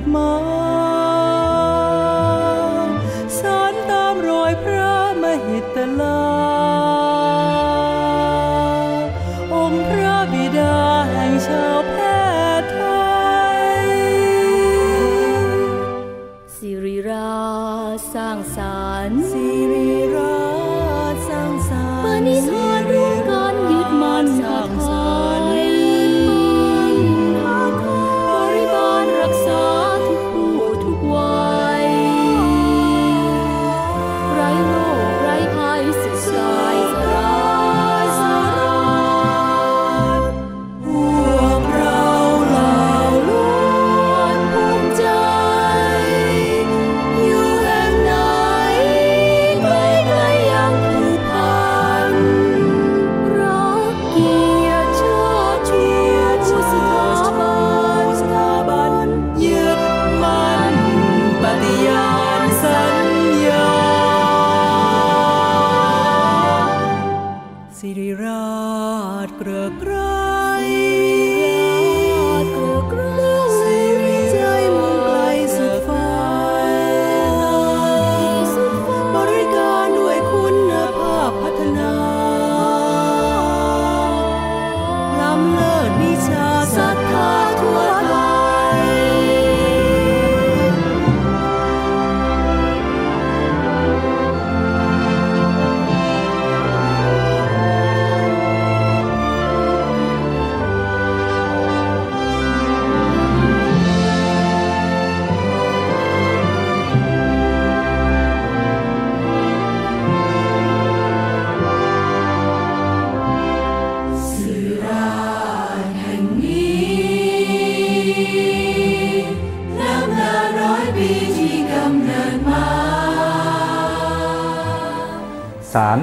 ำเนิดม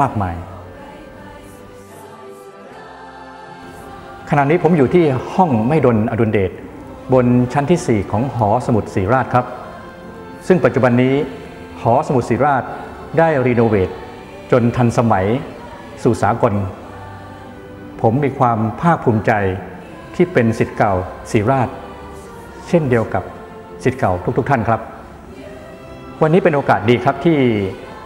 มากมาย ขณะนี้ผมอยู่ที่ห้องไม่ดนอดุลเดชบนชั้นที่ 4 ของหอสมุดศรีราชครับ ซึ่งปัจจุบันนี้หอสมุดศรีราชได้รีโนเวทจนทันสมัยสู่สากล ผมมีความภาคภูมิใจที่เป็นสิทธิ์เก่าศรีราช เช่นเดียวกับสิทธิ์เก่าทุกๆ ท่านครับ วันนี้เป็นโอกาสดีครับที่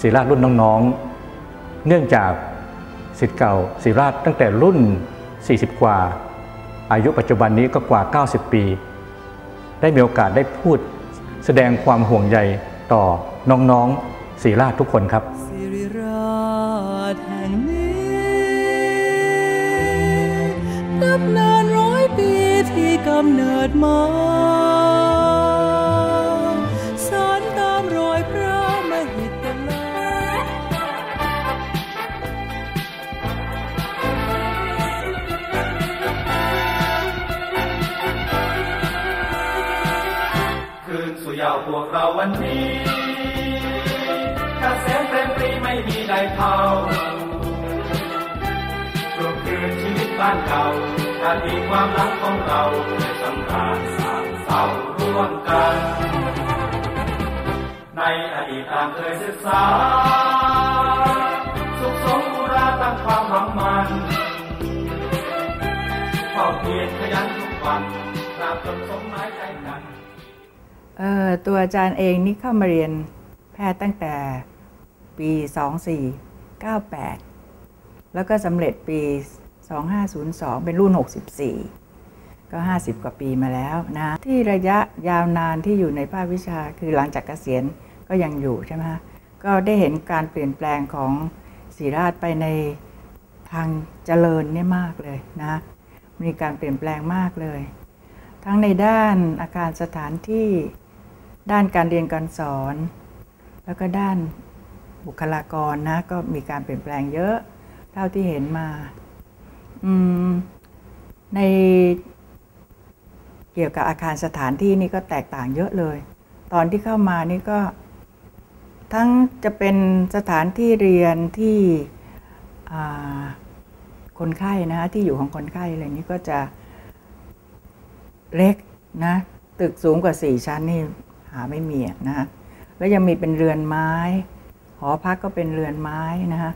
ศิริราชรุ่นน้องๆ เนื่องจากสิทธิ์เก่าศิราชตั้งแต่รุ่น 40 กว่า อายุปัจจุบันนี้ก็กว่า 90 ปี ได้มีโอกาสได้พูดแสดงความห่วงใยต่อน้องๆศิราชทุกคนครับสิริราชแห่งนี้นับนานร้อยปีที่กำเนิดมา วันนี้กเกษมเปรมปรีไม่มีใดเท่าทวคืนชีวิตบ้านเก่าอาดีความรักของเราได้สำราญสามเศร้าร่วมกัน ในอดีตตางเคยศึกษา สุขสมบูราตั้งความหวังมันเฝ้าเพียรขยันทุกวันตราบจนสมหมายใจกัน ตัวอาจารย์เองนี่เข้ามาเรียนแพทย์ตั้งแต่ปี 2498 แล้วก็สำเร็จปี 2502 เป็นรุ่น 64 ก็ 50 กว่าปีมาแล้วนะ ที่ระยะยาวนานที่อยู่ในภาควิชาคือหลังจากเกษียณก็ยังอยู่ใช่ไหมก็ได้เห็นการเปลี่ยนแปลงของศรีราชไปในทางเจริญเนี่ยมากเลยนะ มีการเปลี่ยนแปลงมากเลย ทั้งในด้านอาคารสถานที่ ด้านการเรียนการสอน แล้วก็ด้านบุคลากรนะ ก็มีการเปลี่ยนแปลงเยอะเท่าที่เห็นมาในเกี่ยวกับอาคารสถานที่นี่ก็แตกต่างเยอะเลย ตอนที่เข้ามานี่ก็ ทั้งจะเป็นสถานที่เรียนที่คนไข้นะที่อยู่ของคนไข้อะไรนี้ก็จะเล็กนะ ตึกสูงกว่าสี่ชั้นนี่ หาไม่มีนะแล้วยังมีเป็นเรือนไม้ หอพักก็เป็นเรือนไม้นะฮะ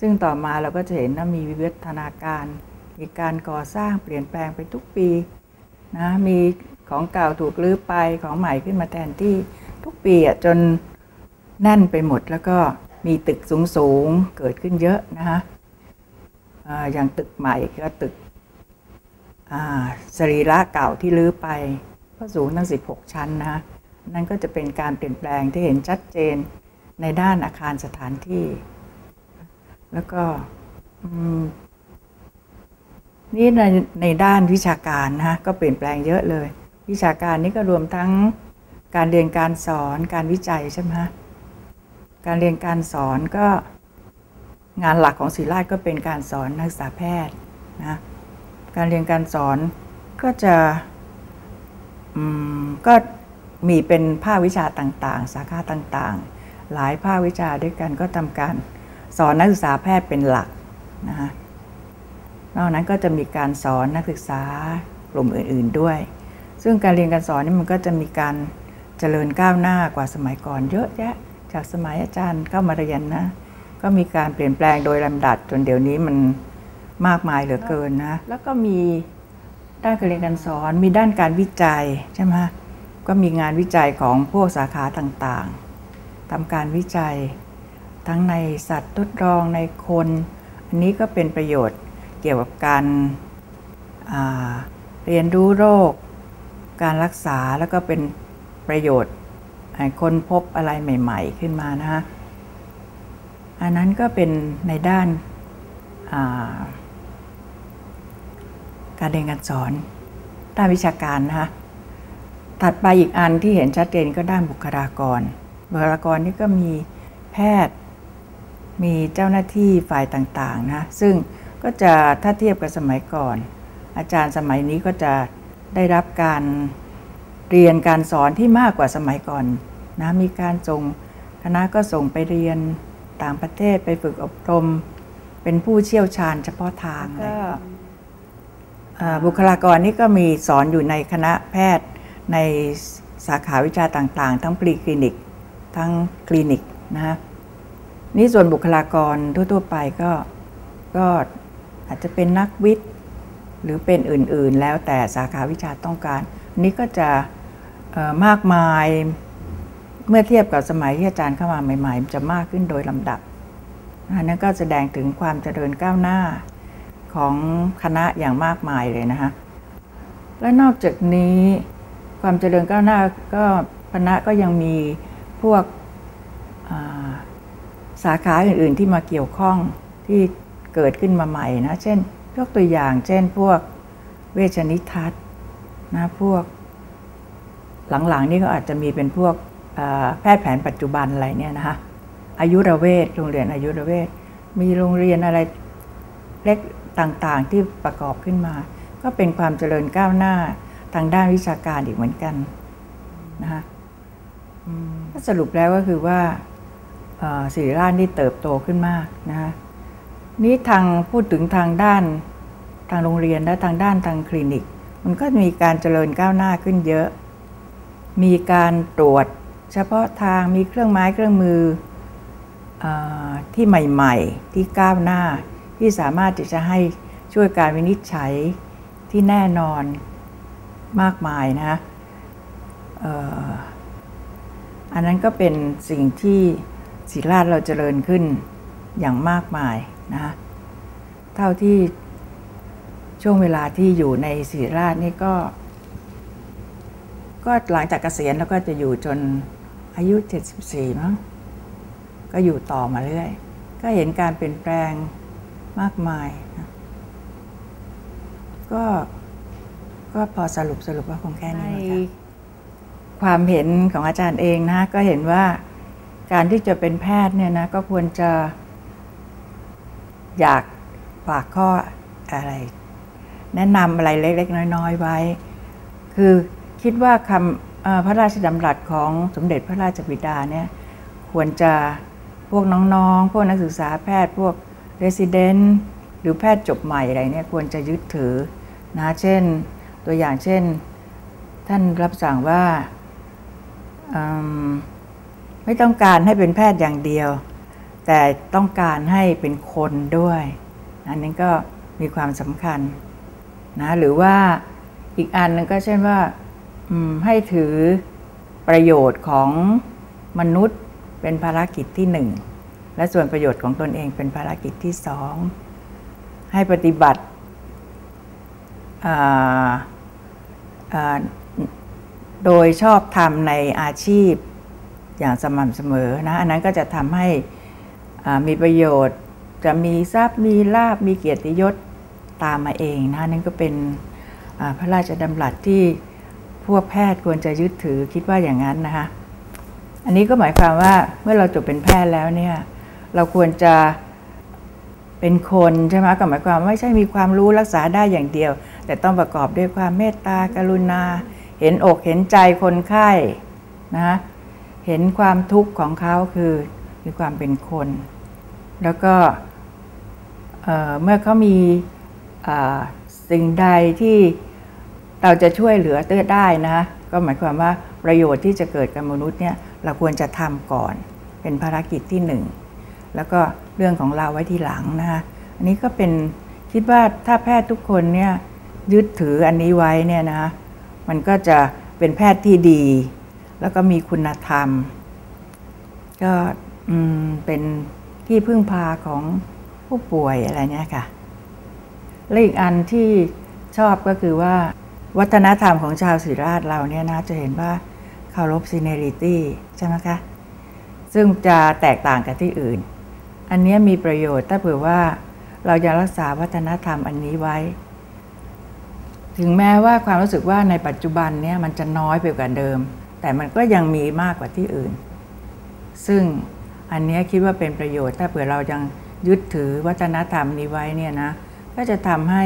ซึ่งต่อมาเราก็จะเห็นว่ามีวิวัฒนาการ มีการก่อสร้างเปลี่ยนแปลงไปทุกปีนะมีของเก่าถูกลื้อไปของใหม่ขึ้นมาแทนที่ทุกปีอะจนแน่นไปหมดแล้วก็มีตึกสูงๆเกิดขึ้นเยอะนะคะอย่างตึกใหม่ก็ตึกสรีระเก่าที่ลื้อไปก็สูงตั้ง 16 ชั้นนะะ นั่นก็จะเป็นการเปลี่ยนแปลงที่เห็นชัดเจนในด้านอาคารสถานที่ แล้วก็นี่ในในด้านวิชาการนะก็เปลี่ยนแปลงเยอะเลย วิชาการนี้ก็รวมทั้งการเรียนการสอนการวิจัยใช่ไหมการเรียนการสอนก็งานหลักของศิราชก็เป็นการสอนนักศึกษาแพทย์นะการเรียนการสอนก็จะก็ มีเป็นภาควิชาต่างๆ สาขาต่างๆ หลายภาควิชาด้วยกันก็ทำการสอนนักศึกษาแพทย์เป็นหลักนะฮะนอกนั้นก็จะมีการสอนนักศึกษากลุ่มอื่นๆด้วย ซึ่งการเรียนการสอนนี่มันก็จะมีการเจริญก้าวหน้ากว่าสมัยก่อนเยอะแยะ จากสมัยอาจารย์เข้ามาเรียนนะ ก็มีการเปลี่ยนแปลงโดยลำดับจนเดี๋ยวนี้มันมากมายเหลือเกินนะ แล้วก็มีด้านการเรียนการสอน มีด้านการวิจัยใช่ไหม ก็มีงานวิจัยของพวกสาขาต่างๆทำการวิจัย ทั้งในสัตว์ทดลองในคน อันนี้ก็เป็นประโยชน์เกี่ยวกับการเรียนรู้โรค การรักษาแล้วก็เป็นประโยชน์ให้คนพบอะไรใหม่ ๆ ขึ้นมานะฮะอันนั้นก็เป็นในด้านการเรียนการสอนด้านวิชาการนะคะ ถัดไปอีกอันที่เห็นชัดเจนก็ด้านบุคลากร บุคลากรนี่ก็มีแพทย์มีเจ้าหน้าที่ฝ่ายต่างๆนะซึ่งก็จะถ้าเทียบกับสมัยก่อน อาจารย์สมัยนี้ก็จะได้รับการเรียนการสอนที่มากกว่าสมัยก่อนนะมีการส่งคณะก็ส่งไปเรียนต่างประเทศไปฝึกอบรม เป็นผู้เชี่ยวชาญเฉพาะทางก็บุคลากรนี่ก็มีสอนอยู่ในคณะแพทย์ ในสาขาวิชาต่างๆ ทั้งปรีคลินิก ทั้งคลินิกนะฮะนี่ส่วนบุคลากรทั่ว ๆ ไปก็ก็อาจจะเป็นนักวิทย์ หรือเป็นอื่นๆ แล้วแต่สาขาวิชาต้องการ นี้ก็จะมากมายเมื่อเทียบกับสมัยที่อาจารย์เข้ามาใหม่ๆ จะมากขึ้นโดยลำดับนั่นก็แสดงถึงความเจริญก้าวหน้าของคณะอย่างมากมายเลยนะคะและนอกจากนี้ ความเจริญก้าวหน้าก็คณะก็ยังมีพวกสาขาอื่น ๆ ที่มาเกี่ยวข้องที่เกิดขึ้นมาใหม่นะ เช่นยกตัวอย่าง เช่นพวกเวชนิทัศน์นะพวกหลัง ๆ นี่ก็อาจจะมีเป็นพวกแพทย์แผนปัจจุบันอะไรเนี่ยนะคะอายุรเวทโรงเรียนอายุรเวทมีโรงเรียนอะไรเล็กต่างๆที่ประกอบขึ้นมา ก็เป็นความเจริญก้าวหน้า ทางด้านวิชาการอีกเหมือนกันนะคะถ้าสรุปแล้วก็คือว่าสิริราชนี่เติบโตขึ้นมากนะคะนี้ทางพูดถึงทางด้านทางโรงเรียนและทางด้านทางคลินิก มันก็มีการเจริญก้าวหน้าขึ้นเยอะ มีการตรวจเฉพาะทางมีเครื่องไม้เครื่องมืออที่ใหม่ๆ ที่ก้าวหน้าที่สามารถที่จะให้ช่วยการวินิจฉัยที่แน่นอน มากมายนะอันนั้นก็เป็นสิ่งที่ศิราชเราเจริญขึ้นอย่างมากมายนะเท่าที่ช่วงเวลาที่อยู่ในศิริราชนี่ก็ ก็หลังจากเกษียณแล้วก็จะอยู่จนอายุ 74 มั้งก็อยู่ต่อมาเรื่อย ก็เห็นการเปลี่ยนแปลงมากมายนะก็ ก็พอสรุปสรุปว่าคงแค่นี้นะคะความเห็นของอาจารย์เองนะก็เห็นว่าการที่จะเป็นแพทย์เนี่ยนะก็ควรจะ อยากฝากข้ออะไร แนะนำอะไรเล็ก ๆ น้อย ๆ ไว้ คือคิดว่าคำเอ่อพระราชดำรัสของสมเด็จพระราชบิดาเนี่ยควรจะพวกน้องๆ พวกนักศึกษาแพทย์พวกเรสิเดนต์หรือแพทย์จบใหม่อะไรเนี่ยควรจะยึดถือนะเช่น ตัวอย่างเช่น ท่านรับสั่งว่าไม่ต้องการให้เป็นแพทย์อย่างเดียว แต่ต้องการให้เป็นคนด้วย อันนี้ก็มีความสำคัญนะหรือว่าอีกอันหนึงก็เช่นว่าให้ถือประโยชน์ของมนุษย์เป็นภารกิจที่หนึ่งและส่วนประโยชน์ของตนเองเป็นภารกิจที่สองให้ปฏิบัติ โดยชอบทำในอาชีพอย่างสม่ำเสมอนะอันนั้นก็จะทำให้มีประโยชน์จะมีทรัพย์มีลาบมีเกียรติยศตามมาเองนะนั่นก็เป็นพระราชดำรัสที่พวกแพทย์ควรจะยึดถือคิดว่าอย่างนั้นนะคะอันนี้ก็หมายความว่าเมื่อเราจบเป็นแพทย์แล้วเนี่ยเราควรจะเป็นคนใช่ไหมก็หมายความว่าไม่ใช่มีความรู้รักษาได้อย่างเดียว แต่ต้องประกอบด้วยความเมตตากรุณา เห็นอกเห็นใจคนไข้นะเห็นความทุกข์ของเขาคือมีความเป็นคน แล้วก็เเมื่อเขามีสิ่งใดที่เราจะช่วยเหลือเตื้อได้นะ ก็หมายความว่าประโยชน์ที่จะเกิดกับมนุษย์เนี่ยเราควรจะทำก่อน เป็นภารกิจที่หนึ่งแล้วก็เรื่องของเราไว้ทีหลังนะคะอันนี้ก็เป็นคิดว่าถ้าแพทย์ทุกคนเนี่ย ยึดถืออันนี้ไว้เนี่ยนะคะมันก็จะเป็นแพทย์ที่ดี แล้วก็มีคุณธรรม ก็มเป็นที่พึ่งพาของผู้ป่วยอะไรเนี่ยค่ะ และอีกอันที่ชอบก็คือว่า วัฒนธรรมของชาวศิริราชเราเนี่ยนะจะเห็นว่าเคารพซีเนริตี้ใช่ไหมคะ ซึ่งจะแตกต่างกับที่อื่น อันเนี้ยมีประโยชน์ถ้าเผื่อว่าเราจะรักษาวัฒนธรรมอันนี้ไว้ ถึงแม้ว่าความรู้สึกว่าในปัจจุบันเนี่ยมันจะน้อยไปกว่าเดิม แต่มันก็ยังมีมากกว่าที่อื่น ซึ่งอันนี้คิดว่าเป็นประโยชน์ ถ้าเผื่อเรายังยึดถือวัฒนธรรมนี้ไว้เนี่ยนะก็จะทำให้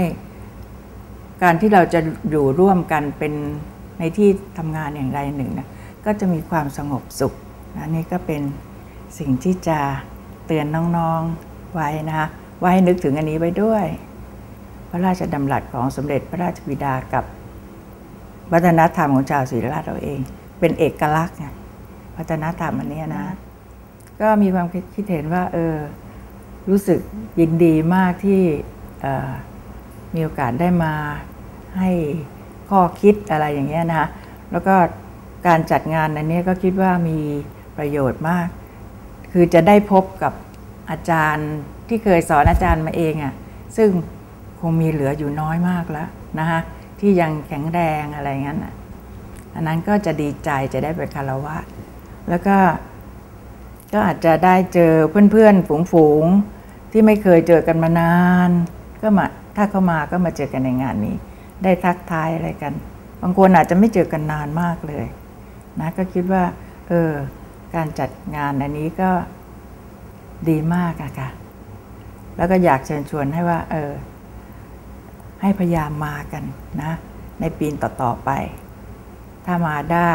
การที่เราจะอยู่ร่วมกันเป็นในที่ทำงานอย่างใดหนึ่งนะก็จะมีความสงบสุขนะนี่ก็เป็นสิ่งที่จะเตือนน้องๆไว้นะคะไว้ให้นึกถึงอันนี้ไว้ด้วย พระราชดำรัสของสมเด็จพระราชบิดากับวัฒนธรรมของชาวศรีราชเราเอง เป็นเอกลักษณ์ไงวัฒนธรรมอันเนี้ยนะ ก็มีความคิดเห็นว่า เออ รู้สึกยินดีมากที่เอ่อมีโอกาสได้มาให้ข้อคิดอะไรอย่างเงี้ยนะคะแล้วก็การจัดงานอันเนี้ยก็คิดว่ามีประโยชน์มาก คือจะได้พบกับอาจารย์ที่เคยสอนอาจารย์มาเองอะ่ะซึ่ง คงมีเหลืออยู่น้อยมากแล้วนะคะที่ยังแข็งแรงอะไรงั้นอะอันนั้นก็จะดีใจจะได้ไปคารวะ แล้วก็ก็อาจจะได้เจอเพื่อนๆ ฝูงๆ ที่ไม่เคยเจอกันมานาน ก็มาถ้าเข้ามาก็มาเจอกันในงานนี้ ได้ทักทายอะไรกัน บางคนอาจจะไม่เจอกันนานมากเลยนะก็คิดว่า เออ การจัดงานอันนี้ก็ดีมากอะค่ะ แล้วก็อยากเชิญชวนให้ว่า เออ ให้พยายามมากันนะในปีต่อๆไป ถ้ามาได้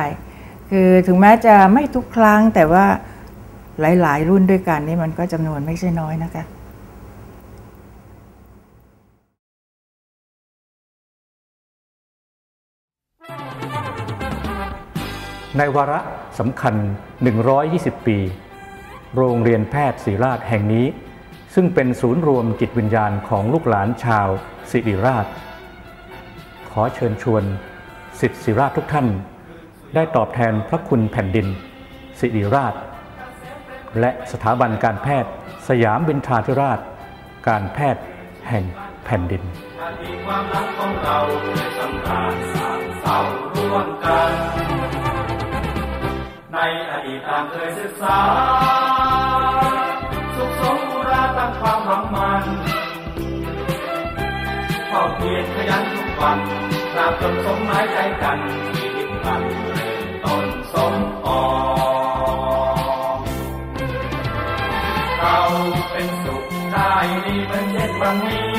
คือถึงแม้จะไม่ทุกครั้งแต่ว่าหลาย ๆ รุ่นด้วยกันนี่มันก็จำนวนไม่ใช่น้อยนะคะในวาระสำคัญ 120 ปี โรงเรียนแพทย์ศิริราชแห่งนี้ ซึ่งเป็นศูนย์รวมจิตวิญญาณของลูกหลานชาวศิริราช ขอเชิญชวนสิทธิศิริราชทุกท่าน ได้ตอบแทนพระคุณแผ่นดินศิริราช และสถาบันการแพทย์ สยามบินทราธิราช การแพทย์แห่งแผ่นดินความรักของเราสำราญสามเศร้าร่วมกัน ในอดีตต่างเคยศึกษา ตั้งความหวังมันเข้าเพียรขยันทุกวันตราบจนสมหมายใจกันชีวิตมันเริ่มต้นสมอองเราเป็นสุขได้ดีเหมือนเช่นวันนี้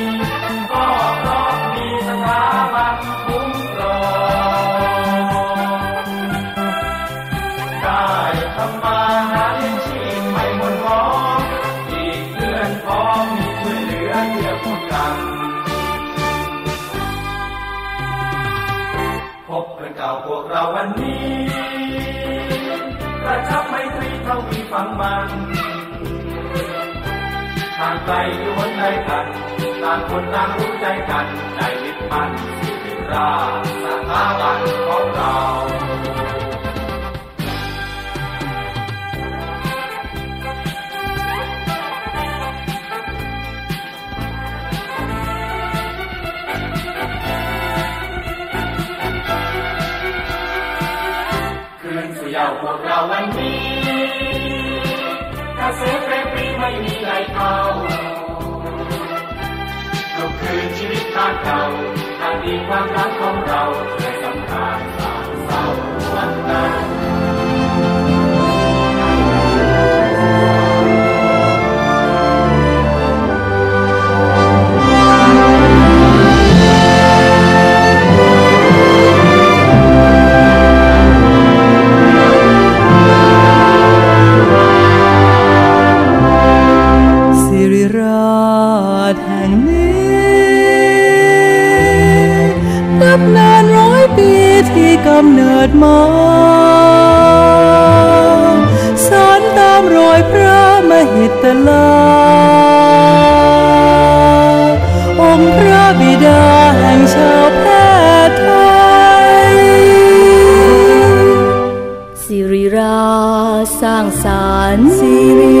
วกเราวันนี้กระชับไมตรีเท่ามีฟังมันทางไกลอยู่หนใดกันต่างคนต่างรู้ใจกันใจมิตพันสิริราชสถาบันของเรา พวกเราวันนี้ถ้าเสเพลงปรีไม่มีไหลเขาเราคือชีวิตทางเก่าทางดีความรักของเราำเนิดมาสารตามรอยพระมหิตลา องค์พระบิดาแห่งชาวแพทย์ไทย สิริราสร้างสารรค์สิ